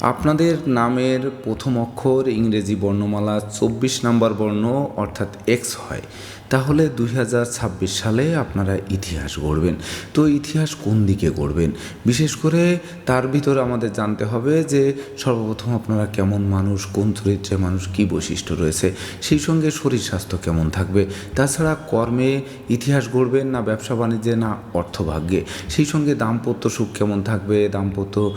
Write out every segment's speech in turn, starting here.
আপনাদের নামের প্রথম অক্ষর ইংরেজি বর্ণমালা চব্বিশ নাম্বার বর্ণ অর্থাৎ এক্স হয়। তাহলে দুই হাজার ছাব্বিশ সালে আপনারা ইতিহাস গড়বেন। তো ইতিহাস কোন দিকে গড়বেন? বিশেষ করে তার ভিতরে আমাদের জানতে হবে যে সর্বপ্রথম আপনারা কেমন মানুষ, কোন চরিত্রের মানুষ, কী বৈশিষ্ট্য রয়েছে, সেই সঙ্গে শরীর স্বাস্থ্য কেমন থাকবে, তাছাড়া কর্মে ইতিহাস গড়বেন না ব্যবসা বাণিজ্যে, না অর্থভাগ্যে, সেই সঙ্গে দাম্পত্য সুখ কেমন থাকবে, দাম্পত্য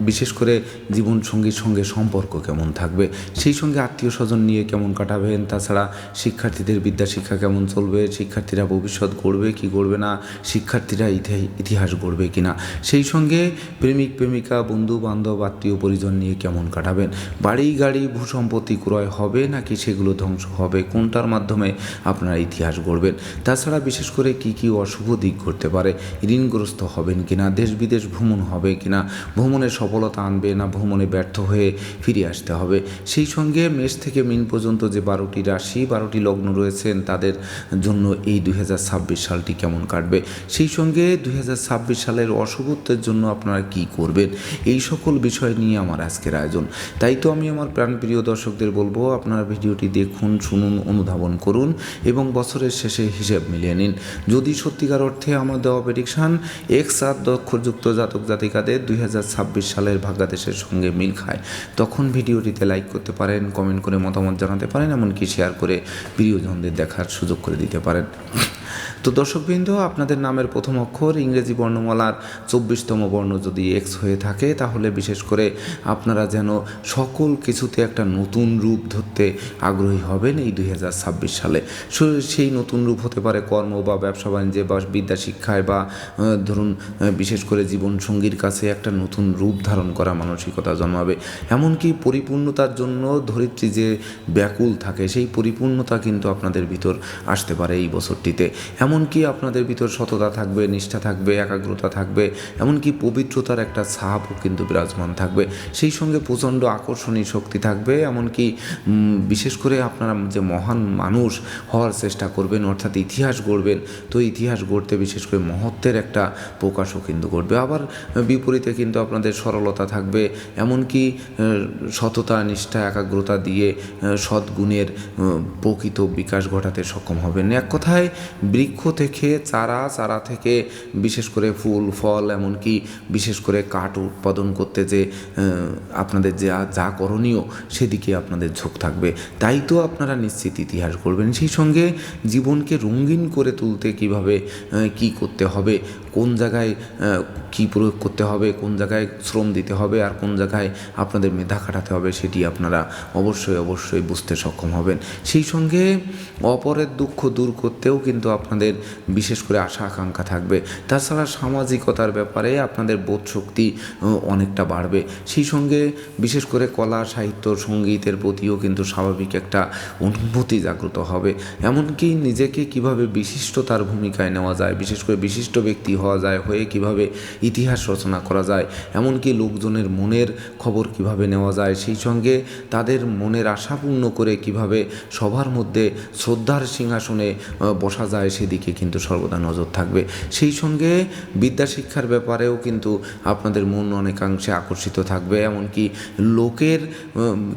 বিশেষ করে জীবন সঙ্গীর সঙ্গে সম্পর্ক কেমন থাকবে? সেই সঙ্গে আত্মীয় স্বজন নিয়ে কেমন কাটাবেন? তাছাড়া শিক্ষার্থীদের বিদ্যা শিক্ষা কেমন চলবে? শিক্ষার্থীরা ভবিষ্যৎ গড়বে কি গড়বে না? শিক্ষার্থীরা ইতি- ইতিহাস গড়বে কি না? সেই সঙ্গে প্রেমিক, প্রেমিকা, বন্ধু, বান্ধব, আত্মীয় পরিজন নিয়ে কেমন কাটাবেন? বাড়ি, গাড়ি, ভূসম্পত্তি ক্রয় হবে নাকি সেগুলো ধ্বংস হবে? কোনটার মাধ্যমে আপনারা ইতিহাস গড়বেন? তাছাড়া বিশেষ করে কি কি অশুভ দিক ঘটতে পারে? ঋণগ্রস্ত হবেন কিনা? দেশ বিদেশ ভ্রমণ হবে কিনা? ভ্রমণে সফলতা আনবে না ভ্রমণে ব্যর্থ হয়ে ফিরে আসতে হবে। সেই সঙ্গে মেষ থেকে মিন পর্যন্ত যে বারোটি রাশি, বারোটি লগ্ন রয়েছেন, তাদের জন্য এই দুই হাজার ছাব্বিশ সালটি কেমন কাটবে? সেই সঙ্গে দুই হাজার ছাব্বিশ সালের অশুভত্বের জন্য আপনারা কি করবেন? এই সকল বিষয় নিয়ে আমার আজকের আয়োজন। তাই তো আমি আমার প্রাণপ্রিয় দর্শকদের বলব, আপনারা ভিডিওটি দেখুন, শুনুন, অনুধাবন করুন এবং বছরের শেষে হিসেব মিলিয়ে নিন। যদি সত্যিকার অর্থে আমার দেওয়া প্রেডিকশান এক্স আর দক্ষরযুক্ত জাতক জাতিকাদের দুই হাজার ছাব্বিশ সালের ভাগ্যাদেশের সঙ্গে মিল খায়। তখন ভিডিওটিতে লাইক করতে পারেন কমেন্ট করে মতামত জানাতে পারেন, এমনকি শেয়ার করে প্রিয়জনদের দেখার সুযোগ করে দিতে পারেন। তো দর্শকবৃন্দ, আপনাদের নামের প্রথম অক্ষর ইংরেজি বর্ণমালার চব্বিশতম বর্ণ যদি এক্স হয়ে থাকে, তাহলে বিশেষ করে আপনারা যেন সকল কিছুতে একটা নতুন রূপ ধরতে আগ্রহী হবেন এই দুই হাজার ছাব্বিশ সালে। সেই নতুন রূপ হতে পারে কর্ম বা ব্যবসা বাণিজ্যে বা বিদ্যা শিক্ষায় বা ধরুন বিশেষ করে জীবন সঙ্গীর কাছে একটা নতুন রূপ ধারণ করা মানসিকতা জন্মাবে। এমনকি পরিপূর্ণতার জন্য ধরিত্রী যে ব্যাকুল থাকে, সেই পরিপূর্ণতা কিন্তু আপনাদের ভিতর আসতে পারে এই বছরটিতে। এমনকি আপনাদের ভিতর সততা থাকবে, নিষ্ঠা থাকবে, একাগ্রতা থাকবে, এমনকি পবিত্রতার একটা ছাপও কিন্তু বিরাজমান থাকবে। সেই সঙ্গে প্রচণ্ড আকর্ষণীয় শক্তি থাকবে, এমনকি বিশেষ করে আপনারা যে মহান মানুষ হওয়ার চেষ্টা করবেন, অর্থাৎ ইতিহাস গড়বেন, তো ইতিহাস গড়তে বিশেষ করে মহত্বের একটা প্রকাশও কিন্তু ঘটবে। আবার বিপরীতে কিন্তু আপনাদের সরলতা থাকবে, এমনকি সততা, নিষ্ঠা, একাগ্রতা দিয়ে সদ্গুণের প্রকৃত বিকাশ ঘটাতে সক্ষম হবেন। এক কথায় বৃক্ষ থেকে, চারা চারা থেকে, বিশেষ করে ফুল, ফল, এমনকি বিশেষ করে কাঠ উৎপাদন করতে যে আপনাদের যা যা করণীয়, সেদিকে আপনাদের ঝোঁক থাকবে। তাই তো আপনারা নিশ্চিত ইতিহাস করবেন সেই সঙ্গে জীবনকে রঙিন করে তুলতে কীভাবে কি করতে হবে, কোন জায়গায় কি প্রয়োগ করতে হবে, কোন জায়গায় শ্রম দিতে হবে, আর কোন জায়গায় আপনাদের মেধা খাটাতে হবে, সেটি আপনারা অবশ্যই অবশ্যই বুঝতে সক্ষম হবেন। সেই সঙ্গে অপরের দুঃখ দূর করতেও কিন্তু আপনাদের বিশেষ করে আশা, আকাঙ্ক্ষা থাকবে। তাছাড়া সামাজিকতার ব্যাপারে আপনাদের বোধ শক্তি অনেকটা বাড়বে। সেই সঙ্গে বিশেষ করে কলা, সাহিত্য, সঙ্গীতের প্রতিও কিন্তু স্বাভাবিক একটা অনুভূতি জাগ্রত হবে। এমনকি নিজেকে কীভাবে বিশিষ্টতার ভূমিকায় নেওয়া যায়, বিশেষ করে বিশিষ্ট ব্যক্তি হওয়া যায়, হয়ে কীভাবে ইতিহাস রচনা করা যায়, এমনকি লোকজনের মনের খবর কীভাবে নেওয়া যায়, সেই সঙ্গে তাদের মনের আশা পূর্ণ করে কীভাবে সবার মধ্যে শ্রদ্ধার সিংহাসনে বসা যায় সেদিকে কিন্তু সর্বদা নজর থাকবে। সেই সঙ্গে বিদ্যা শিক্ষার ব্যাপারেও কিন্তু আপনাদের মন অনেকাংশে আকর্ষিত থাকবে। এমনকি লোকের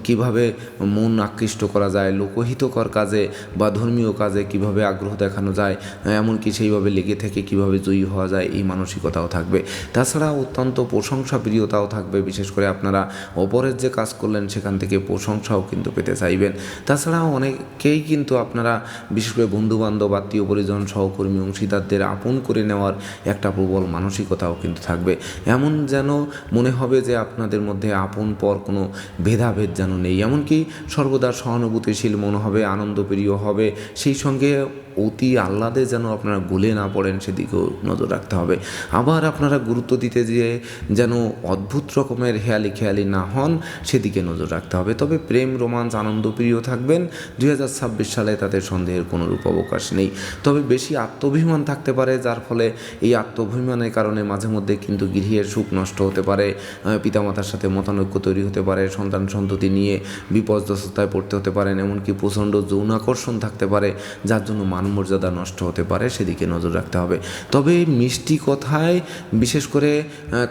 কীভাবে মন আকৃষ্ট করা যায়, লোকহিতকর কাজে বা ধর্মীয় কাজে কীভাবে আগ্রহ দেখানো যায়, এমনকি সেইভাবে লেগে থেকে কীভাবে জয়ী হওয়া যায়, এই মানসিকতাও থাকবে। তাছাড়া অত্যন্ত প্রশংসা প্রিয়তাও থাকবে। বিশেষ করে আপনারা অপরের যে কাজ করলেন, সেখান থেকে প্রশংসাও কিন্তু পেতে চাইবেন। তাছাড়া অনেকেই কিন্তু আপনারা, বিশেষ করে বন্ধুবান্ধব আত্মীয় পরিজন সহকর্মী অংশীদারদের আপন করে নেওয়ার একটা প্রবল মানসিকতাও কিন্তু থাকবে। এমন যেন মনে হবে যে আপনাদের মধ্যে আপন পর কোনো ভেদাভেদ যেন নেই। এমনকি সর্বদা সহানুভূতিশীল মনে হবে আনন্দপ্রিয় হবে। সেই সঙ্গে অতি আহ্লাদে যেন আপনারা গলে না পড়েন সেদিকেও নজর রাখতে হবে। আবার আপনারা গুরুত্ব দিতে যেয়ে যেন অদ্ভুত রকমের হেয়ালি খেয়ালি না হন, সেদিকে নজর রাখতে হবে। তবে প্রেম, রোমাঞ্চ আনন্দপ্রিয় থাকবেন। দু হাজার ছাব্বিশ সালে তাদের সন্দেহের কোনো রূপ অবকাশ নেই। তবে বেশি আত্মাভিমান থাকতে পারে, যার ফলে এই আত্মাভিমানের কারণে মাঝে মধ্যে কিন্তু গৃহের সুখ নষ্ট হতে পারে। পিতামাতার সাথে মতানৈক্য তৈরি হতে পারে, সন্তান সন্ততি নিয়ে বিপর্যস্ততায় পড়তে হতে পারেন, এমনকি প্রচণ্ড যৌন আকর্ষণ থাকতে পারে, যার জন্য মানমর্যাদা নষ্ট হতে পারে, সেদিকে নজর রাখতে হবে। তবে মিষ্টি কথায় বিশেষ করে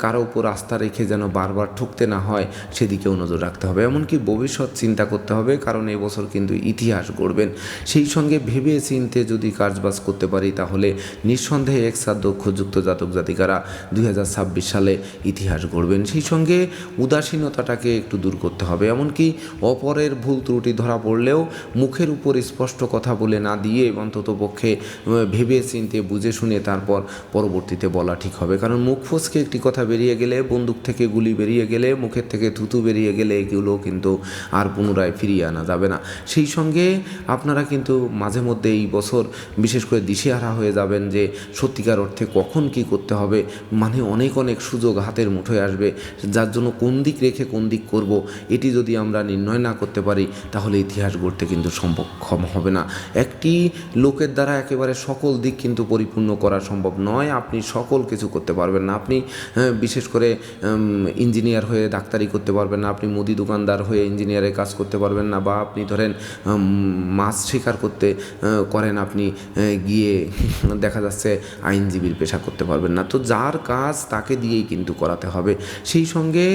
কারও উপর আস্থা রেখে যেন বারবার ঠকতে না হয়, সেদিকেও নজর রাখতে হবে। এমনকি ভবিষ্যৎ চিন্তা করতে হবে, কারণ এই বছর কিন্তু ইতিহাস গড়বেন। সেই সঙ্গে ভেবে চিনতে যদি কাজবাজ করতে পারি, তাহলে নিঃসন্দেহে এক্সার দক্ষযুক্ত জাতক জাতিকারা দুই হাজার ছাব্বিশ সালে ইতিহাস গড়বেন। সেই সঙ্গে উদাসীনতাটাকে একটু দূর করতে হবে। এমনকি অপরের ভুল ত্রুটি ধরা পড়লেও মুখের উপর স্পষ্ট কথা বলে না দিয়ে, অন্তত পক্ষে আহ, ভেবে চিনতে বুঝে শুনে তারপর পরবর্তীতে বলা ঠিক হবে। কারণ মুখ ফসকে একটি কথা বেরিয়ে গেলে বন্দুক থেকে গুলি বেরিয়ে গেলে মুখের থেকে থুতু বেরিয়ে গেলে এগুলো কিন্তু আর পুনরায় ফিরিয়ে আনা যাবে না। সেই সঙ্গে আপনারা কিন্তু মাঝে মধ্যে এই বছর বিশেষ করে দিশেহারা হয়ে যাবেন যে সত্যিকার অর্থে কখন কি করতে হবে মানে অনেক অনেক সুযোগ হাতের মুঠোয় আসবে যার জন্য কোন দিক রেখে কোন দিক করব এটি যদি আমরা নির্ণয় না করতে পারি তাহলে ইতিহাস গড়তে কিন্তু সম্ভব হবে না। একটি লোকের দ্বারা একেবারে সকল দিক কিন্তু পরিপূর্ণ করা সম্ভব নয়। আপনি সকল কিছু করতে পারবেন না। আপনি বিশেষ করে ইঞ্জিনিয়ার হয়ে ডাক্তারি করতে পারবেন না। আপনি মুদি দোকানদার হয়ে ইঞ্জিনিয়ারের কাজ করতে পারবেন না বা আপনি ধরেন মাছ শিকার করতে করেন আপনি গিয়ে দেখা যাচ্ছে আইনজীবীর পেশা করতে পারবেন না। তো যার কাজ তাকে দিয়েই কিন্তু করাতে হবে। সেই সঙ্গে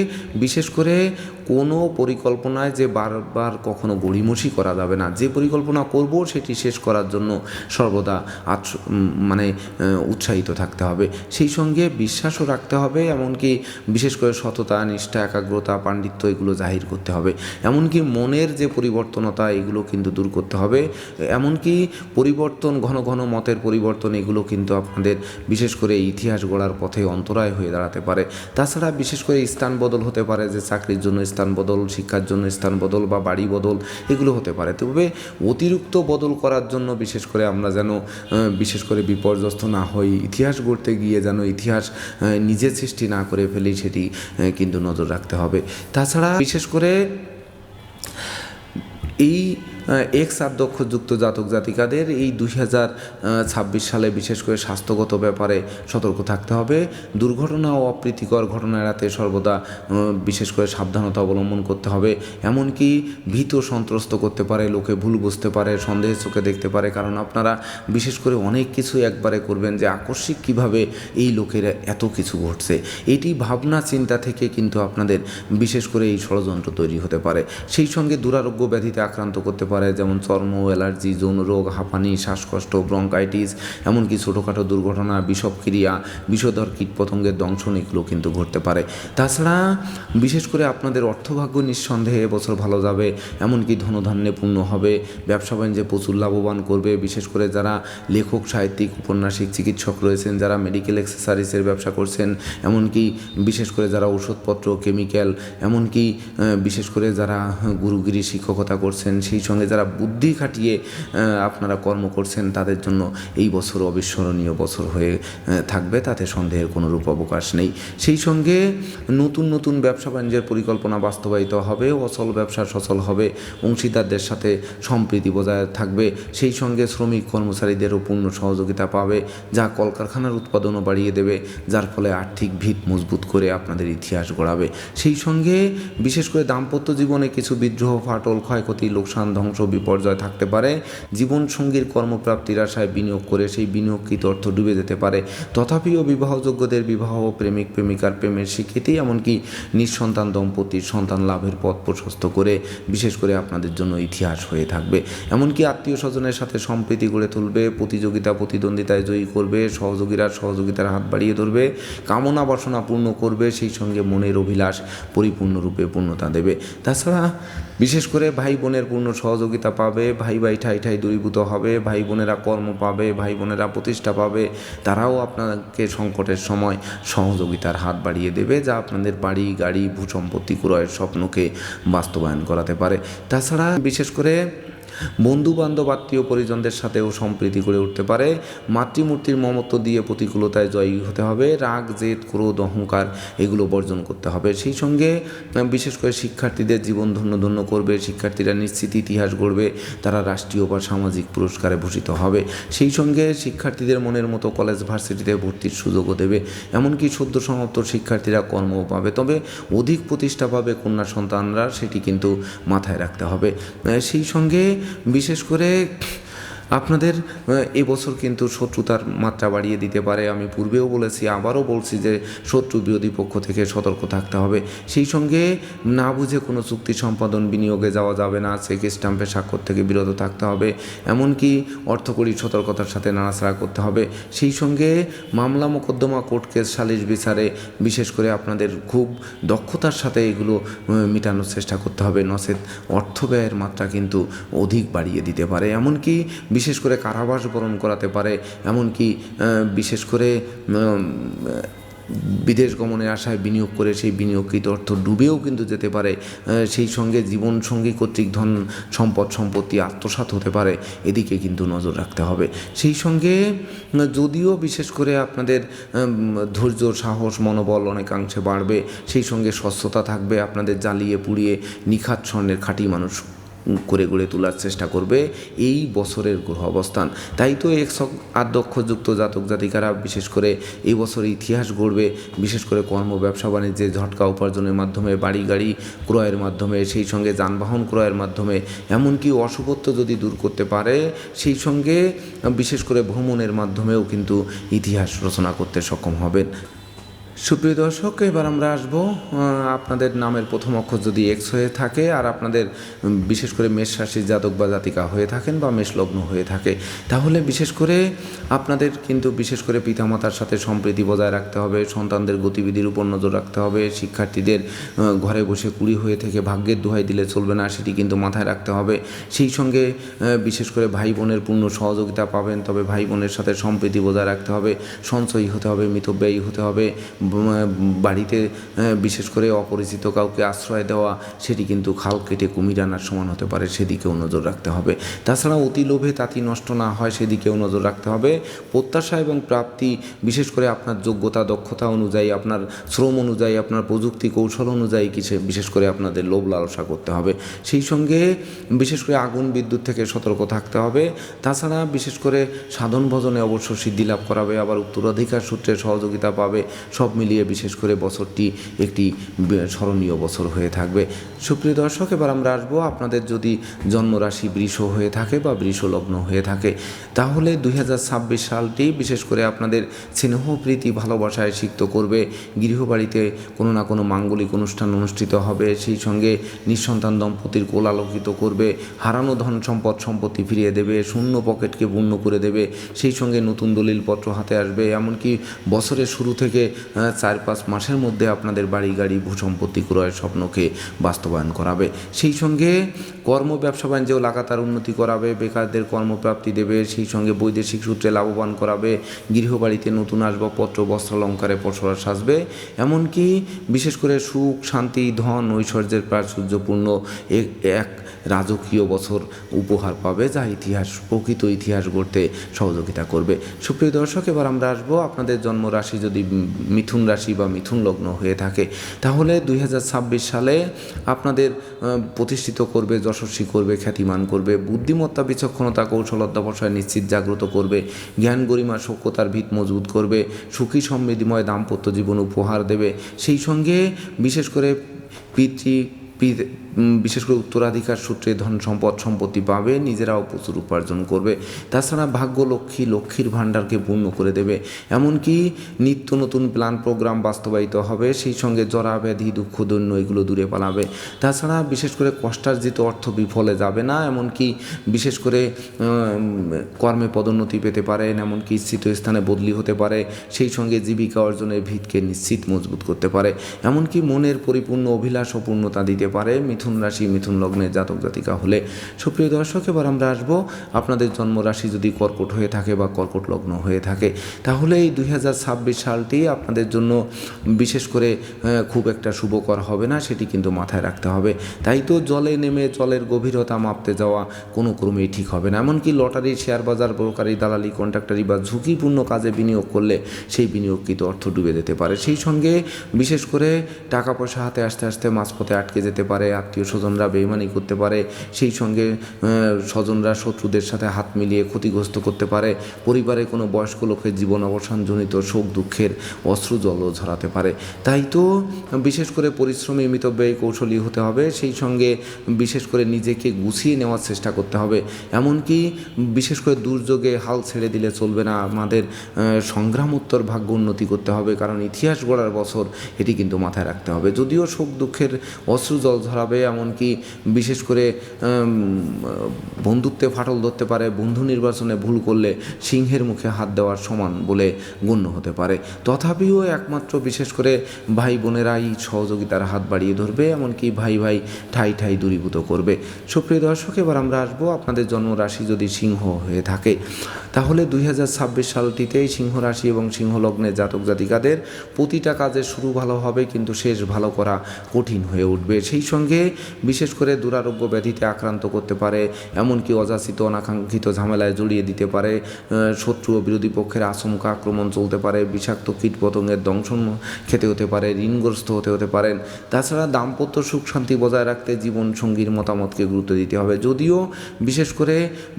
বিশেষ করে কোনো পরিকল্পনায় যে বারবার কখনো গড়িমসি করা যাবে না। যে পরিকল্পনা করব সেটি শেষ করার জন্য সর্বদা মানে উৎসাহিত থাকতে হবে। সেই সঙ্গে বিশ্বাসও রাখতে হবে, এমনকি বিশেষ করে সততা, নিষ্ঠা, একাগ্রতা, পাণ্ডিত্য এগুলো জাহির করতে হবে। এমনকি মনের যে পরিবর্তনতা, এগুলো কিন্তু দূর করতে হবে। এমনকি পরিবর্তন, ঘন ঘন মতের পরিবর্তন, এগুলো কিন্তু আপনাদের বিশেষ করে ইতিহাস গড়ার পথে অন্তরায় হয়ে দাঁড়াতে পারে। তাছাড়া বিশেষ করে স্থান বদল হতে পারে যে চাকরির জন্য স্থান বদল, শিক্ষার জন্য স্থান বদল বা বাড়ি বদল, এগুলো হতে পারে। তবে অতিরিক্ত বদল করার জন্য বিশেষ করে আমরা যেন বিশেষ করে বিপর্যস্ত না হই, ইতিহাস গড়তে গিয়ে যেন ইতিহাস নিজে সৃষ্টি না করে ফেলি সেটি কিন্তু নজর রাখতে হবে। তাছাড়া বিশেষ করে এই এক্স দক্ষযুক্ত জাতক জাতিকাদের এই দুই হাজার ছাব্বিশ সালে বিশেষ করে স্বাস্থ্যগত ব্যাপারে সতর্ক থাকতে হবে। দুর্ঘটনা ও অপ্রীতিকর ঘটনা এড়াতে সর্বদা বিশেষ করে সাবধানতা অবলম্বন করতে হবে। এমনকি ভীত সন্ত্রস্ত করতে পারে, লোকে ভুল বুঝতে পারে, সন্দেহের চোখে দেখতে পারে। কারণ আপনারা বিশেষ করে অনেক কিছু একবারে করবেন যে আকস্মিক কীভাবে এই লোকের এত কিছু ঘটছে। এটি ভাবনা চিন্তা থেকে কিন্তু আপনাদের বিশেষ করে এই ষড়যন্ত্র তৈরি হতে পারে। সেই সঙ্গে দুরারোগ্য ব্যাধিতে আক্রান্ত করতে পারে। যেমন চর্ম, অ্যালার্জি, যৌন রোগ, হাঁপানি, শ্বাসকষ্ট, ব্রঙ্কাইটিস, এমনকি ছোটোখাটো দুর্ঘটনা, বিষক্রিয়া, বিষধর কীটপতঙ্গের দংশন এগুলো কিন্তু ঘটতে পারে। তাছাড়া বিশেষ করে আপনাদের অর্থভাগ্য নিঃসন্দেহে এবছর ভালো যাবে, এমনকি ধনধান্যে পূর্ণ হবে। ব্যবসা বাণিজ্যে প্রচুর লাভবান করবে, বিশেষ করে যারা লেখক, সাহিত্যিক, উপন্যাসিক, চিকিৎসক রয়েছেন, যারা মেডিকেল এক্সেসারিজের ব্যবসা করছেন, এমনকি বিশেষ করে যারা ওষুধপত্র কেমিক্যাল এমনকি বিশেষ করে যারা গুরুগিরি শিক্ষকতা করছেন, সেই সঙ্গে যারা বুদ্ধি খাটিয়ে আপনারা কর্ম করছেন, তাদের জন্য এই বছর অবিস্মরণীয় বছর হয়ে থাকবে। তাতে সন্দেহের কোনো রূপ অবকাশ নেই। সেই সঙ্গে নতুন নতুন ব্যবসা বাণিজ্যের পরিকল্পনা বাস্তবায়িত হবে অচল ব্যবসা সচল হবে, অংশীদারদের সাথে সম্প্রীতি বজায় থাকবে। সেই সঙ্গে শ্রমিক কর্মচারীদেরও পূর্ণ সহযোগিতা পাবে, যা কলকারখানার উৎপাদনও বাড়িয়ে দেবে, যার ফলে আর্থিক ভিত মজবুত করে আপনাদের ইতিহাস গড়াবে। সেই সঙ্গে বিশেষ করে দাম্পত্য জীবনে কিছু বিদ্রোহ, ফাটল, ক্ষয়ক্ষতি, লোকসান, ধ্বংস বিপর্যয় থাকতে পারে। জীবনসঙ্গীর কর্মপ্রাপ্তির আশায় বিনিয়োগ করে সেই বিনিয়োগকৃত অর্থ ডুবে যেতে পারে। তথাপিও বিবাহযোগ্যদের বিবাহ প্রেমিক, প্রেমিকার প্রেমের স্বীকৃতি, এমনকি নিঃসন্তান দম্পতির সন্তান লাভের পথ প্রশস্ত করে বিশেষ করে আপনাদের জন্য ইতিহাস হয়ে থাকবে। এমনকি আত্মীয় স্বজনের সাথে সম্প্রীতি গড়ে তুলবে, প্রতিযোগিতা, প্রতিদ্বন্দ্বিতায় জয়ী করবে, সহযোগীরা সহযোগিতার হাত বাড়িয়ে ধরবে, কামনা বাসনা পূর্ণ করবে, সেই সঙ্গে মনের অভিলাষ পরিপূর্ণরূপে পূর্ণতা দেবে। তাছাড়া বিশেষ করে ভাই বোনের পূর্ণ সহযোগিতা পাবে, ভাই ভাই ঠাই ঠাই দূরীভূত হবে, ভাই বোনেরা কর্ম পাবে, ভাই বোনেরা প্রতিষ্ঠা পাবে, তারাও আপনাকে সংকটের সময় সহযোগিতার হাত বাড়িয়ে দেবে যা আপনাদের বাড়ি, গাড়ি, ভূসম্পত্তি, ক্রয়ের স্বপ্নকে বাস্তবায়ন করাতে পারে। তাছাড়া বিশেষ করে বন্ধু বান্ধব আত্মীয় পরিজনদের সাথেও সম্প্রীতি করে উঠতে পারে। মাতৃমূর্তির মমত্ব দিয়ে প্রতিকূলতায় জয়ী হতে হবে। রাগ, জেদ, ক্রোধ, অহংকার এগুলো বর্জন করতে হবে। সেই সঙ্গে, বিশেষ করে শিক্ষার্থীদের জীবন ধন্য ধন্য করবে। শিক্ষার্থীরা নিশ্চিত ইতিহাস গড়বে। তারা রাষ্ট্রীয় বা সামাজিক পুরস্কারে ভূষিত হবে। সেই সঙ্গে, শিক্ষার্থীদের মনের মতো কলেজ ভার্সিটিতে ভর্তির সুযোগও দেবে। এমনকি সদ্য সমাপ্ত শিক্ষার্থীরা কর্মও পাবে। তবে অধিক প্রতিষ্ঠা পাবে কন্যা সন্তানরা, সেটি কিন্তু মাথায় রাখতে হবে। সেই সঙ্গে বিশেষ করে আপনাদের এবছর কিন্তু শত্রুতার মাত্রা বাড়িয়ে দিতে পারে। আমি পূর্বেও বলেছি, আবারও বলছি যে শত্রু বিরোধী পক্ষ থেকে সতর্ক থাকতে হবে। সেই সঙ্গে না বুঝে কোনো চুক্তি সম্পাদন বিনিয়োগে যাওয়া যাবে না, চেক স্টাম্পে স্বাক্ষর থেকে বিরত থাকতে হবে। এমনকি অর্থকরী সতর্কতার সাথে নাড়াচাড়া করতে হবে। সেই সঙ্গে মামলা মোকদ্দমা কোর্ট কেস সালিশ বিচারে বিশেষ করে আপনাদের খুব দক্ষতার সাথে এগুলো মেটানোর চেষ্টা করতে হবে। নচেত অর্থ ব্যয়ের মাত্রা কিন্তু অধিক বাড়িয়ে দিতে পারে। এমনকি বিশেষ করে কারাবাস বরণ করাতে পারে, এমনকি বিশেষ করে বিদেশ গমনের আশায় বিনিয়োগ করে সেই বিনিয়োগকৃত অর্থ ডুবেও কিন্তু যেতে পারে সেই সঙ্গে জীবনসঙ্গী কর্তৃক ধন সম্পদ সম্পত্তি আত্মসাৎ হতে পারে, এদিকে কিন্তু নজর রাখতে হবে। সেই সঙ্গে যদিও বিশেষ করে আপনাদের ধৈর্য, সাহস, মনোবল অনেকাংশে বাড়বে, সেই সঙ্গে স্বচ্ছতা থাকবে, আপনাদের জ্বালিয়ে পুড়িয়ে নিখাত স্বর্ণের খাঁটি মানুষ করে গড়ে তোলার চেষ্টা করবে এই বছরের গ্রহ অবস্থান। তাই তো এক আদক্ষযুক্ত জাতক জাতিকারা বিশেষ করে এই বছর ইতিহাস গড়বে, বিশেষ করে কর্ম, ব্যবসা, বাণিজ্যে ঝটকা উপার্জনের মাধ্যমে, বাড়ি, গাড়ি ক্রয়ের মাধ্যমে, সেই সঙ্গে যানবাহন ক্রয়ের মাধ্যমে, এমনকি অশুভত্ব যদি দূর করতে পারে, সেই সঙ্গে বিশেষ করে ভ্রমণের মাধ্যমেও কিন্তু ইতিহাস রচনা করতে সক্ষম হবেন। সুপ্রিয় দর্শক, এবার আমরা আসব আপনাদের নামের প্রথম অক্ষর যদি এক্স হয়ে থাকে আর আপনাদের বিশেষ করে মেষ রাশির জাতক বা জাতিকা হয়ে থাকেন বা মেষ লগ্ন হয়ে থাকে, তাহলে বিশেষ করে আপনাদের কিন্তু বিশেষ করে পিতামাতার সাথে সম্প্রীতি বজায় রাখতে হবে, সন্তানদের গতিবিধির উপর নজর রাখতে হবে, শিক্ষার্থীদের ঘরে বসে কুড়ি হয়ে থেকে ভাগ্যের দোহাই দিলে চলবে না সেটি কিন্তু মাথায় রাখতে হবে, সেই সঙ্গে বিশেষ করে ভাই বোনের পূর্ণ সহযোগিতা পাবেন, তবে ভাই বোনের সাথে সম্প্রীতি বজায় রাখতে হবে, সঞ্চয়ী হতে হবে, মিতব্যয়ী হতে হবে বাড়িতে বিশেষ করে অপরিচিত কাউকে আশ্রয় দেওয়া, সেটি কিন্তু খাল কেটে কুমির আনার সমান হতে পারে, সেদিকেও নজর রাখতে হবে। তাছাড়া অতি লোভে তাঁতি নষ্ট না হয়, সেদিকেও নজর রাখতে হবে। প্রত্যাশা এবং প্রাপ্তি, বিশেষ করে আপনার যোগ্যতা, দক্ষতা অনুযায়ী, আপনার শ্রম অনুযায়ী, আপনার প্রযুক্তি কৌশল অনুযায়ী কিছু, বিশেষ করে আপনাদের লোভ লালসা করতে হবে। সেই সঙ্গে, বিশেষ করে আগুন, বিদ্যুৎ থেকে সতর্ক থাকতে হবে। তাছাড়া, বিশেষ করে সাধন ভজনে অবশ্য সিদ্ধি লাভ করাবে, আবার উত্তরাধিকার সূত্রে সহযোগিতা পাবে, সব মিলিয়ে বিশেষ করে বছরটি একটি স্মরণীয় বছর হয়ে থাকবে। সুপ্রিয় দর্শক, এবার আমরা আসব আপনাদের যদি জন্মরাশি বৃষ হয়ে থাকে বা বৃষ লগ্ন হয়ে থাকে, তাহলে দুই হাজার ছাব্বিশ সালটি বিশেষ করে আপনাদের স্নেহ, প্রীতি, ভালোবাসায় সিক্ত করবে। গৃহবাড়িতে কোনো না কোনো মাঙ্গলিক অনুষ্ঠান অনুষ্ঠিত হবে, সেই সঙ্গে নিঃসন্তান দম্পতির কোল আলোকিত করবে, হারানো ধন সম্পদ সম্পত্তি ফিরিয়ে দেবে, শূন্য পকেটকে পূর্ণ করে দেবে, সেই সঙ্গে নতুন দলিলপত্র হাতে আসবে। এমনকি বছরের শুরু থেকে চার পাঁচ মাসের মধ্যে আপনাদের বাড়ি গাড়ি ভূসম্পত্তি ক্রয়ের স্বপ্নকে বাস্তবায়ন করাবে। সেই সঙ্গে কর্ম ব্যবসা বাণিজ্যেও লাগাতার উন্নতি করাবে, বেকারদের কর্মপ্রাপ্তি দেবে, সেই সঙ্গে বৈদেশিক সূত্রে লাভবান করাবে, গৃহবাড়িতে নতুন আসবাবপত্র, বস্ত্রালঙ্কারে পসরা সাজবে, এমনকি বিশেষ করে সুখ, শান্তি, ধন, ঐশ্বর্যের প্রাচুর্যপূর্ণ এক রাজকীয় বছর উপহার পাবে যা ইতিহাস, প্রকৃত ইতিহাস গড়তে সহযোগিতা করবে। সুপ্রিয় দর্শক, এবার আমরা আসব আপনাদের জন্মরাশি যদি মিথুন রাশি বা মিথুন লগ্ন হয়ে থাকে, তাহলে দুই হাজার ছাব্বিশ সালে আপনাদের প্রতিষ্ঠিত করবে, যশস্বী করবে, খ্যাতিমান করবে, বুদ্ধিমত্তা, বিচক্ষণতা, কৌশল অধ্যাবসায় নিশ্চিত, জাগ্রত করবে, জ্ঞান গরিমা, সভ্যতার ভিত মজবুত করবে, সুখী সমৃদ্ধিময় দাম্পত্য জীবন উপহার দেবে। সেই সঙ্গে বিশেষ করে পিতৃ বিশেষ করে উত্তরাধিকার সূত্রে ধন সম্পদ সম্পত্তি পাবে, নিজেরাও প্রচুর উপার্জন করবে। তাছাড়া ভাগ্য লক্ষ্মী লক্ষ্মীর ভাণ্ডারকে পূর্ণ করে দেবে। এমনকি নিত্য নতুন প্ল্যান প্রোগ্রাম বাস্তবায়িত হবে, সেই সঙ্গে জরা ব্যাধি, দুঃখ দৈন্য এগুলো দূরে পালাবে। তাছাড়া বিশেষ করে কষ্টার্জিত অর্থ বিফলে যাবে না, এমনকি বিশেষ করে কর্মে পদোন্নতি পেতে পারেন, এমনকি ইচ্ছিত স্থানে বদলি হতে পারে, সেই সঙ্গে জীবিকা অর্জনের ভিতকে নিশ্চিত মজবুত করতে পারে। এমনকি মনের পরিপূর্ণ অভিলাষ ও পূর্ণতা দিতে দিতে পারে, মিথুন রাশি, মিথুন লগ্নে জাতক জাতিকা হলে সুপ্রিয় দর্শক, এবার আমরা আসব আপনাদের জন্ম রাশি যদি কর্কট হয়ে থাকে বা কর্কট লগ্ন হয়ে থাকে, তাহলে এই দুই হাজার ছাব্বিশ সালটি আপনাদের জন্য বিশেষ করে খুব একটা শুভকর হবে না, সেটি কিন্তু মাথায় রাখতে হবে। তাই তো জলে নেমে জলের গভীরতা মাপতে যাওয়া কোনো ক্রমেই ঠিক হবে না। এমনকি লটারি, শেয়ার বাজার, ব্রোকারি, দালালি, কন্ট্রাক্টারি বা ঝুঁকিপূর্ণ কাজে বিনিয়োগ করলে সেই বিনিয়োগকৃত অর্থ ডুবে যেতে পারে। সেই সঙ্গে বিশেষ করে টাকা পয়সা হাতে আসতে আসতে মাঝপথে আটকে যেতে পারে আত্মীয় স্বজনরা বেইমানি করতে পারে, সেই সঙ্গে স্বজনরা শত্রুদের সাথে হাত মিলিয়ে ক্ষতিগ্রস্ত করতে পারে, পরিবারে কোনো বয়স্ক লোকের জীবন অবসানজনিত শোক দুঃখের অশ্রু জলও ঝরাতে পারে। তাই তো বিশেষ করে পরিশ্রমী মিতব্যয়ী কৌশলী হতে হবে, সেই সঙ্গে বিশেষ করে নিজেকে গুছিয়ে নেওয়ার চেষ্টা করতে হবে। এমনকি বিশেষ করে দুর্যোগে হাল ছেড়ে দিলে চলবে না, আমাদের সংগ্রামোত্তর ভাগ্য উন্নতি করতে হবে, কারণ ইতিহাস গড়ার বছর এটি কিন্তু মাথায় রাখতে হবে। যদিও শোক দুঃখের অশ্রু জল ঝরাবে এমনকি বিশেষ করে বন্ধুত্বে ফাটল ধরতে পারে, বন্ধু নির্বাচনে ভুল করলে সিংহের মুখে হাত দেওয়ার সমান বলে গণ্য হতে পারে। তথাপিও একমাত্র বিশেষ করে ভাই বোনেরাই সহযোগিতার হাত বাড়িয়ে ধরবে, এমনকি ভাই ভাই ঠাই ঠাই দূরীভূত করবে। সুপ্রিয় দর্শক, এবার আমরা আসব আপনাদের জন্মরাশি যদি সিংহ হয়ে থাকে। তাহলে দুই হাজার ছাব্বিশ সালটিতেই সিংহ রাশি এবং সিংহ লগ্নের জাতক জাতিকাদের প্রতিটা কাজের শুরু ভালো হবে, কিন্তু শেষ ভালো করা কঠিন হয়ে উঠবে। সেই সঙ্গে বিশেষ করে দুরারোগ্য ব্যাধিতে আক্রান্ত করতে পারে, এমনকি অযাচিত অনাকাঙ্ক্ষিত ঝামেলায় জড়িয়ে দিতে পারে শত্রু ও বিরোধী পক্ষের আশঙ্কা আক্রমণ চলতে পারে, বিষাক্ত কীট পতঙ্গের দংশন খেতে হতে পারে, ঋণগ্রস্ত হতে হতে পারেন। তাছাড়া দাম্পত্য সুখ শান্তি বজায় রাখতে জীবন সঙ্গীর মতামতকে গুরুত্ব দিতে হবে। যদিও বিশেষ করে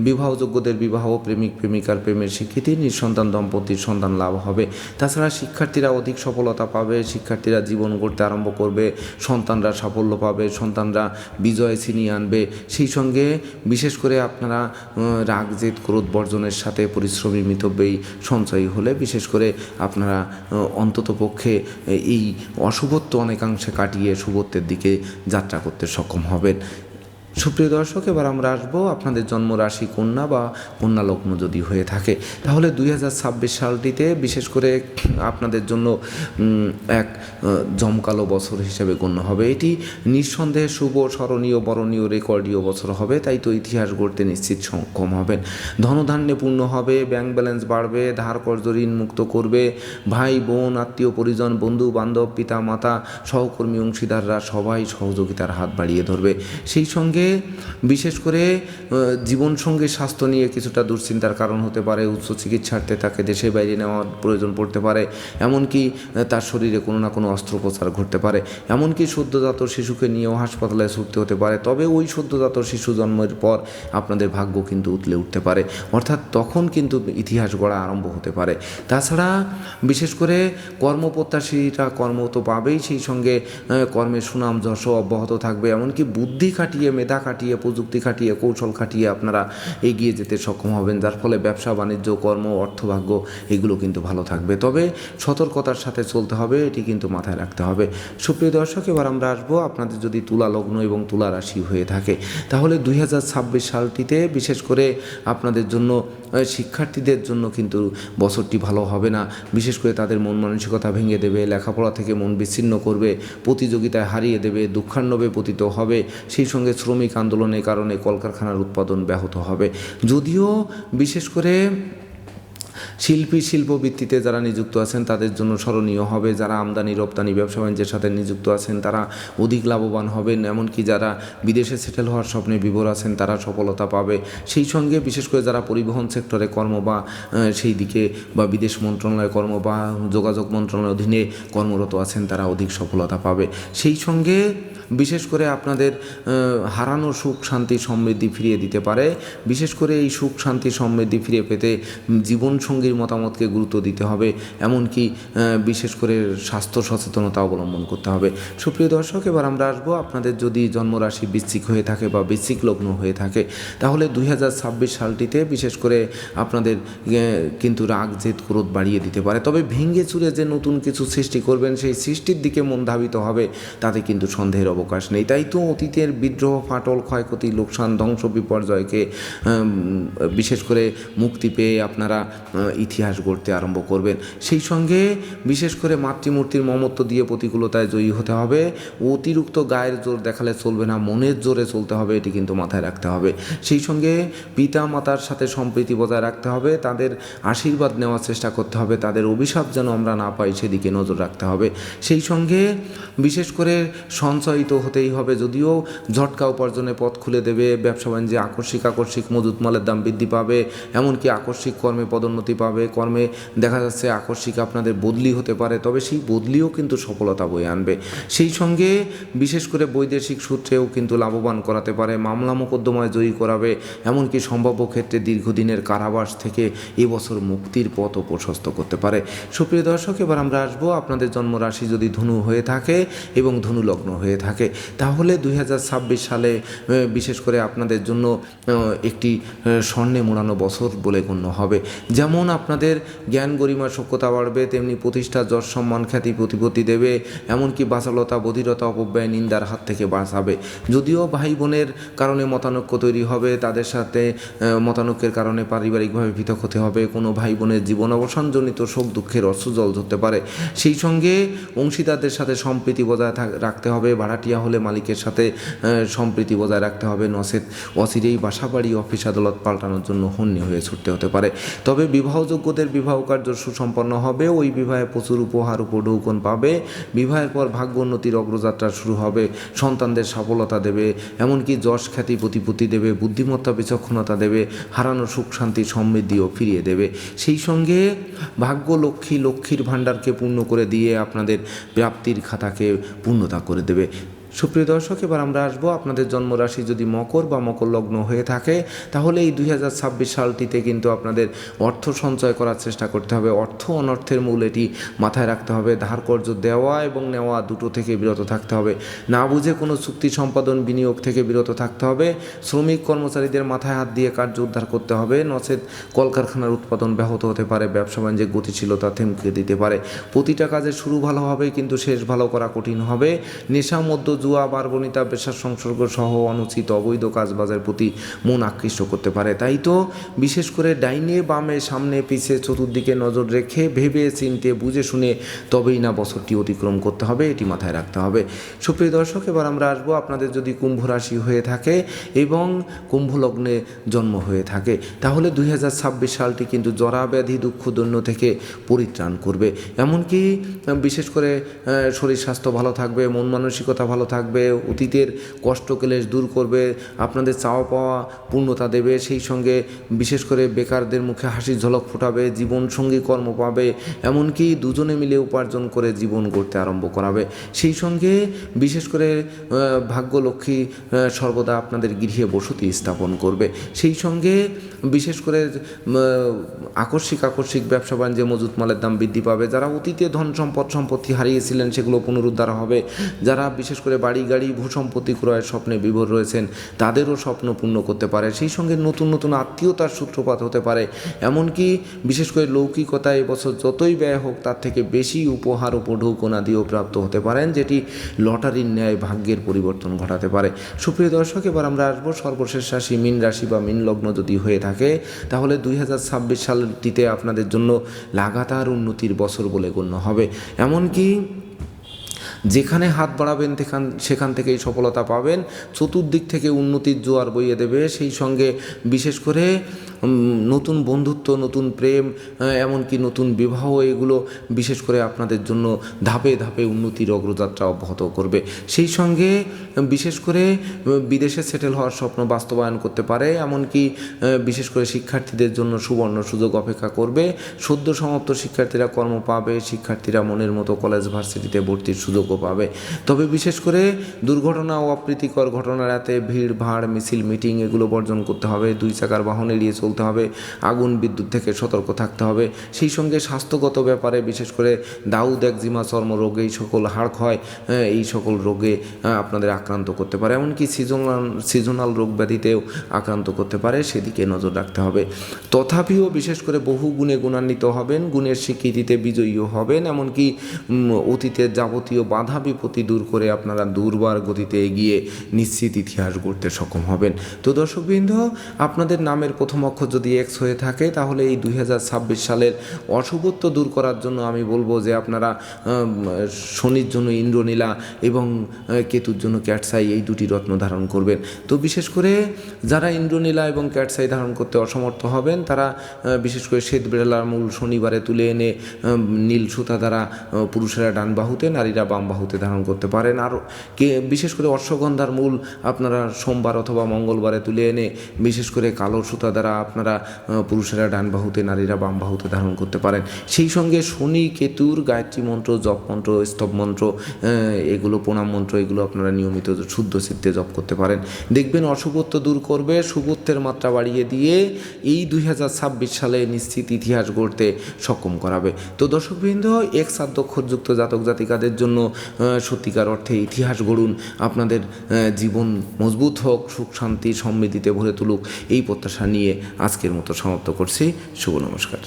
বিবাহযোগ্যদের বিবাহ, প্রেমিক, প্রেমিকার প্রেমের স্বীকৃতি, নিঃসন্তান দম্পতির সন্তান লাভ হবে। তাছাড়া শিক্ষার্থীরা অধিক সফলতা পাবে, শিক্ষার্থীরা জীবন গড়তে আরম্ভ করবে, সন্তানরা সাফল্য পাবে সন্তানরা বিজয় ছিনিয়ে আনবে। সেই সঙ্গে বিশেষ করে আপনারা রাগ জেদ ক্রোধ বর্জনের সাথে পরিশ্রমী মিতব্যয়ী সঞ্চয়ী হলে বিশেষ করে আপনারা অন্তত পক্ষে এই অশুভত্ব অনেকাংশে কাটিয়ে শুভত্বের দিকে যাত্রা করতে সক্ষম হবেন। সুপ্রিয় দর্শক, এবার আমরা আসব আপনাদের জন্ম রাশি কন্যা বা কন্যা লগ্ন যদি হয়ে থাকে। তাহলে দুই হাজার ছাব্বিশ সালটিতে বিশেষ করে আপনাদের জন্য এক জমকালো বছর হিসেবে গণ্য হবে। এটি নিঃসন্দেহে শুভ, স্মরণীয়, বরণীয়, রেকর্ডীয় বছর হবে, তাই তো ইতিহাস গড়তে নিশ্চিত সক্ষম হবেন। ধনধান্যে পূর্ণ হবে, ব্যাংক ব্যালেন্স বাড়বে, ধার কর্জ ঋণ মুক্ত করবে, ভাই, বোন, আত্মীয়, পরিজন, বন্ধু, বান্ধব পিতা মাতা সহকর্মী, অংশীদাররা সবাই সহযোগিতার হাত বাড়িয়ে ধরবে। সেই সঙ্গে বিশেষ করে জীবনসঙ্গী স্বাস্থ্য নিয়ে কিছুটা দুশ্চিন্তার কারণ হতে পারে, উচ্চ চিকিৎসার্থে তাকে দেশে বাইরে নেওয়ার প্রয়োজন পড়তে পারে, এমনকি তার শরীরে কোনো না কোনো অস্ত্রোপচার ঘটতে পারে, এমনকি সদ্যজাত শিশুকে নিয়েও হাসপাতালে ছুটতে হতে পারে, তবে ওই সদ্যজাত শিশু জন্মের পর আপনাদের ভাগ্য কিন্তু উতলে উঠতে পারে, অর্থাৎ তখন কিন্তু ইতিহাস গড়া আরম্ভ হতে পারে। তাছাড়া, বিশেষ করে কর্মপ্রত্যাশীরা কর্ম তো পাবেই সেই সঙ্গে কর্মের সুনাম যশও অব্যাহত থাকবে, এমনকি বুদ্ধি খাটিয়ে মেধা খাটিয়ে, প্রযুক্তি খাটিয়ে, কৌশল খাটিয়ে আপনারা এগিয়ে যেতে সক্ষম হবেন, যার ফলে ব্যবসা, বাণিজ্য, কর্ম, অর্থভাগ্য এগুলো কিন্তু ভালো থাকবে। তবে সতর্কতার সাথে চলতে হবে, এটি কিন্তু মাথায় রাখতে হবে। সুপ্রিয় দর্শক, এবার আমরা আসব আপনাদের যদি তুলা লগ্ন এবং তুলা রাশি হয়ে থাকে, তাহলে দুই হাজার ছাব্বিশ সালটিতে বিশেষ করে আপনাদের জন্য শিক্ষার্থীদের জন্য কিন্তু বছরটি ভালো হবে না। বিশেষ করে তাদের মন মানসিকতা ভেঙে দেবে, লেখাপড়া থেকে মন বিচ্ছিন্ন করবে, প্রতিযোগিতায় হারিয়ে দেবে, দুঃখান্নবে পতিত হবে, সেই সঙ্গে শ্রমিক আন্দোলনের কারণে কলকারখানার উৎপাদন ব্যাহত হবে। যদিও বিশেষ করে শিল্পী, শিল্পবৃত্তিতে যারা নিযুক্ত আছেন, তাদের জন্য স্মরণীয় হবে, যারা আমদানি, রপ্তানি, ব্যবসা বাণিজ্যের সাথে নিযুক্ত আছেন, তারা অধিক লাভবান হবেন। এমনকি যারা বিদেশে সেটেল হওয়ার স্বপ্নে বিভোর আছেন, তারা সফলতা পাবে। সেই সঙ্গে বিশেষ করে যারা পরিবহন সেক্টরে কর্ম বা সেই দিকে বা বিদেশ মন্ত্রণালয় কর্ম বা যোগাযোগ মন্ত্রণালয়ের অধীনে কর্মরত আছেন, তারা অধিক সফলতা পাবে। সেই সঙ্গে বিশেষ করে আপনাদের হারানো সুখ, শান্তি, সমৃদ্ধি ফিরিয়ে দিতে পারে। বিশেষ করে এই সুখ, শান্তি, সমৃদ্ধি ফিরে পেতে জীবনসঙ্গীর মতামতকে গুরুত্ব দিতে হবে। এমনকি বিশেষ করে স্বাস্থ্য সচেতনতা অবলম্বন করতে হবে। সুপ্রিয় দর্শক, এবার আমরা আসব আপনাদের যদি জন্মরাশি বৃশ্চিক হয়ে থাকে বা বৃশ্চিক লগ্ন হয়ে থাকে, তাহলে দুই হাজার ছাব্বিশ সালটিতে বিশেষ করে আপনাদের কিন্তু রাগ, জেদ, ক্রোধ বাড়িয়ে দিতে পারে। তবে ভেঙে চুরে যে নতুন কিছু সৃষ্টি করবেন, সেই সৃষ্টির দিকে মন ধাবিত হবে, তাতে কিন্তু সন্দেহের অবকাশ নেই। তাই তো অতীতের বিদ্রোহ, ফাটল, ক্ষয়ক্ষতি, লোকসান, ধ্বংস, বিপর্যয়কে বিশেষ করে মুক্তি পেয়ে আপনারা ইতিহাস গড়তে আরম্ভ করবেন। সেই সঙ্গে বিশেষ করে মাতৃমূর্তির মমত্ব দিয়ে প্রতিকূলতায় জয়ী হতে হবে। অতিরিক্ত গায়ের জোর দেখালে চলবে না, মনের জোরে চলতে হবে, এটি কিন্তু মাথায় রাখতে হবে। সেই সঙ্গে পিতা মাতার সাথে সম্প্রীতি বজায় রাখতে হবে, তাদের আশীর্বাদ নেওয়ার চেষ্টা করতে হবে, তাদের অভিশাপ যেন আমরা না পাই, সেদিকে নজর রাখতে হবে। সেই সঙ্গে বিশেষ করে সঞ্চয়িত হতেই হবে। যদিও ঝটকা উপার্জনে পথ খুলে দেবে, ব্যবসা বাণিজ্যে আকস্মিক আকস্মিক মজুত মালের দাম বৃদ্ধি পাবে, এমনকি আকস্মিক কর্মে পদোন্নতি পাবে। কর্মে দেখা যাচ্ছে আকস্মিক আপনাদের বদলি হতে পারে, তবে সেই বদলিও কিন্তু সফলতা বয়ে আনবে। সেই সঙ্গে বিশেষ করে বৈদেশিক সূত্রেও কিন্তু লাভবান করাতে পারে, মামলা মোকদ্দমায় জয়ী করাবে, এমনকি সম্ভাব্য ক্ষেত্রে দীর্ঘদিনের কারাবাস থেকে এবছর মুক্তির পথও প্রশস্ত করতে পারে। সুপ্রিয় দর্শক, এবার আমরা আসব আপনাদের জন্মরাশি যদি ধনু হয়ে থাকে এবং ধনু লগ্ন হয়ে থাকে। তাহলে দু হাজার ছাব্বিশ সালে বিশেষ করে আপনাদের জন্য একটি স্বর্ণে মোড়ানো বছর বলে গণ্য হবে। যেমন আপনাদের জ্ঞান গরিমা সক্ষতা বাড়বে, তেমনি প্রতিষ্ঠা যশ সম্মান খ্যাতি প্রতিপত্তি দেবে, এমনকি বাচালতা, বধিরতা, অপব্যয়, নিন্দার হাত থেকে বাঁচাবে। যদিও ভাই বোনের কারণে মতানৈক্য তৈরি হবে, তাদের সাথে মতানৈক্যের কারণে পারিবারিকভাবে পৃথক হতে হবে, কোনো ভাই বোনের জীবন অবসানজনিত শোক, দুঃখের অশ্রুজল ধরতে পারে। সেই সঙ্গে অংশীদারদের সাথে সম্প্রীতি বজায় থাক- রাখতে হবে ভাড়াটিয়া হলে মালিকের সাথে সম্প্রীতি বজায় রাখতে হবে। নসেদ অচিরেই বাসা বাড়ি অফিস আদালত পাল্টানোর জন্য হন্যে হয়ে ছুটতে হতে পারে। তবে বিবাহযোগ্যদের বিবাহ কার্য সুসম্পন্ন হবে। ওই বিবাহে প্রচুর উপহার, উপঢৌকন পাবে। বিবাহের পর ভাগ্য উন্নতির অগ্রযাত্রা শুরু হবে। সন্তানদের সফলতা দেবে। এমনকি যশ খ্যাতি, প্রতিপত্তি দেবে। বুদ্ধিমত্তা, বিচক্ষণতা দেবে। হারানো সুখ, শান্তি, সমৃদ্ধিও ফিরিয়ে দেবে। সেই সঙ্গে ভাগ্য লক্ষ্মী, লক্ষ্মীর ভাণ্ডারকে পূর্ণ করে দিয়ে আপনাদের প্রাপ্তির খাতাকে পূর্ণতা করে দেবে। সুপ্রিয় দর্শক, এবার আমরা আসব আপনাদের জন্মরাশি যদি মকর বা মকর লগ্ন হয়ে থাকে, তাহলে এই দুই হাজার ছাব্বিশ সালটিতে কিন্তু আপনাদের অর্থ সঞ্চয় করার চেষ্টা করতে হবে। অর্থ অনর্থের মূল এটি মাথায় রাখতে হবে। ধার কর্য দেওয়া এবং নেওয়া দুটো থেকে বিরত থাকতে হবে। না বুঝে কোনো চুক্তি সম্পাদন বিনিয়োগ থেকে বিরত থাকতে হবে। শ্রমিক কর্মচারীদের মাথায় হাত দিয়ে কার্য উদ্ধার করতে হবে। নচেত কলকারখানার উৎপাদন ব্যাহত হতে পারে, ব্যবসা বাণিজ্যের গতিশীলতা থেমকে দিতে পারে। প্রতিটা কাজের শুরু ভালো হবে, কিন্তু শেষ ভালো করা কঠিন হবে। নেশা মধ্য জুয়া বারবনিতা পেশার সংসর্গ সহ অনুচিত অবৈধ কাজবাজের প্রতি মন আকৃষ্ট করতে পারে। তাই তো বিশেষ করে ডাইনে বামে সামনে পিছে চতুর্দিকে নজর রেখে ভেবে চিনতে, বুঝে শুনে তবেই না বছরটি অতিক্রম করতে হবে, এটি মাথায় রাখতে হবে। সুপ্রিয় দর্শক, এবার আমরা আসব আপনাদের যদি কুম্ভ রাশি হয়ে থাকে এবং কুম্ভ লগ্নে জন্ম হয়ে থাকে, তাহলে দুই হাজার ছাব্বিশ সালটি কিন্তু জরা ব্যাধি দুঃখ, দৈন্য থেকে পরিত্রাণ করবে। এমনকি বিশেষ করে শরীর স্বাস্থ্য ভালো থাকবে, মন মানসিকতা ভালো থাকবে অতীতের কষ্ট ক্লেশ দূর করবে, আপনাদের চাওয়া পাওয়া পূর্ণতা দেবে, সেই সঙ্গে বিশেষ করে বেকারদের মুখে হাসির ঝলক ফোটাবে, জীবন সঙ্গী কর্ম পাবে, এমনকি দুজনে মিলে উপার্জন করে জীবন গড়তে আরম্ভ করাবে। সেই সঙ্গে বিশেষ করে ভাগ্যলক্ষ্মী সর্বদা আপনাদের গৃহে বসতি স্থাপন করবে। সেই সঙ্গে বিশেষ করে আকস্মিক আকস্মিক ব্যবসা বাণিজ্যে মজুত মালের দাম বৃদ্ধি পাবে। যারা অতীতে ধন সম্পদ, সম্পত্তি হারিয়েছিলেন, সেগুলো পুনরুদ্ধার হবে। যারা বিশেষ করে বাড়ি গাড়ি ভূসম্পত্তি ক্রয়ের স্বপ্নে বিভোর রয়েছেন। তাদেরও স্বপ্ন পূর্ণ করতে পারে। সেই সঙ্গে নতুন নতুন আত্মীয়তার সূত্রপাত হতে পারে। এমনকি বিশেষ করে লৌকিকতা এবছর যতই ব্যয় হোক, তার থেকে বেশি উপহার উপঢৌকনা দিয়েও প্রাপ্ত হতে পারেন, যেটি লটারির ন্যায় ভাগ্যের পরিবর্তন ঘটাতে পারে। সুপ্রিয় দর্শক, এবার আমরা আসব সর্বশেষ রাশি, মিন রাশি বা মিন লগ্ন যদি হয়ে থাকে, তাহলে দুই হাজার ছাব্বিশ সালটিতে আপনাদের জন্য লাগাতার উন্নতির বছর বলে গণ্য হবে। এমনকি যেখানে হাত বাড়াবেন সেখান সেখান থেকেই সফলতা পাবেন। চতুর্দিক থেকে উন্নতির জোয়ার বইয়ে দেবে। সেই সঙ্গে বিশেষ করে নতুন বন্ধুত্ব, নতুন প্রেম এমনকি নতুন বিবাহ, এগুলো বিশেষ করে আপনাদের জন্য ধাপে ধাপে উন্নতির অগ্রযাত্রা অব্যাহত করবে। সেই সঙ্গে, বিশেষ করে, বিদেশে সেটেল হওয়ার স্বপ্ন বাস্তবায়ন করতে পারে। এমনকি বিশেষ করে শিক্ষার্থীদের জন্য সুবর্ণ সুযোগ অপেক্ষা করবে। সদ্য সমাপ্ত শিক্ষার্থীরা কর্ম পাবে। শিক্ষার্থীরা মনের মতো কলেজ, ভার্সিটিতে ভর্তির সুযোগও পাবে। তবে বিশেষ করে দুর্ঘটনা ও অপ্রীতিকর ঘটনা রাতে ভিড় ভাড় মিছিল মিটিং এগুলো বর্জন করতে হবে। দুই চাকার বাহন এড়িয়ে চলতে হবে। আগুন বিদ্যুৎ থেকে সতর্ক থাকতে হবে। সেই সঙ্গে স্বাস্থ্যগত ব্যাপারে বিশেষ করে দাউদ একজিমা চর্মরোগ এই সকল হাড় ক্ষয় হ্যাঁ, এই সকল রোগে আপনাদের আক্রান্ত করতে পারে। এমনকি সিজনাল সিজনাল রোগ ব্যাধিতেও আক্রান্ত করতে পারে। সেদিকে নজর রাখতে হবে। তথাপিও বিশেষ করে বহু গুণে গুণান্বিত হবেন। গুণের স্বীকৃতিতে বিজয়ীও হবেন। এমনকি অতীতের যাবতীয় বাধা বিপত্তি দূর করে আপনারা দুর্বার গতিতে এগিয়ে নিশ্চিত ইতিহাস গড়তে সক্ষম হবেন। তো দর্শকবৃন্দ, আপনাদের নামের প্রথম অক্ষর যদি এক্স হয়ে থাকে, তাহলে এই দুই হাজার ছাব্বিশ সালের অশুভত্ব দূর করার জন্য আমি বলব যে আপনারা শনির জন্য ইন্দ্রনীলা এবং কেতুর জন্য ক্যাটসাই এই দুটি রত্ন ধারণ করবেন। তো বিশেষ করে যারা ইন্দ্রনীলা এবং ক্যাটসাই ধারণ করতে অসমর্থ হবেন, তারা বিশেষ করে শ্বেত বেড়ালার মূল শনিবারে তুলে এনে নীল সুতা দ্বারা পুরুষেরা ডান বাহুতে, নারীরা বাম বাহুতে ধারণ করতে পারেন। আর কে, বিশেষ করে অশ্বগন্ধার মূল আপনারা সোমবার অথবা মঙ্গলবারে তুলে এনে, বিশেষ করে কালো সুতা দ্বারা আপনারা পুরুষেরা ডান বাহুতে নারীরা বাম বাহুতে ধারণ করতে পারেন। সেই সঙ্গে শনি, কেতুর, গায়ত্রী মন্ত্র, জপ মন্ত্র, স্তব মন্ত্র এগুলো প্রণাম মন্ত্র, এগুলো আপনারা নিয়মিত শুদ্ধ সিদ্ধে জপ করতে পারেন। দেখবেন অশুভত্ব দূর করবে শুভত্বের মাত্রা বাড়িয়ে দিয়ে এই দুই হাজার ছাব্বিশ সালে নিশ্চিত ইতিহাস গড়তে সক্ষম করাবে। তো দর্শকবৃন্দ, এক সাধ্যক্ষরযুক্ত জাতক জাতিকাদের জন্য সত্যিকার অর্থে ইতিহাস গড়ুন, আপনাদের জীবন মজবুত হোক, সুখ শান্তি সমৃদ্ধিতে ভরে তুলুক, এই প্রত্যাশা নিয়ে আজকের মতো সমাপ্ত করছি। শুভ নমস্কার।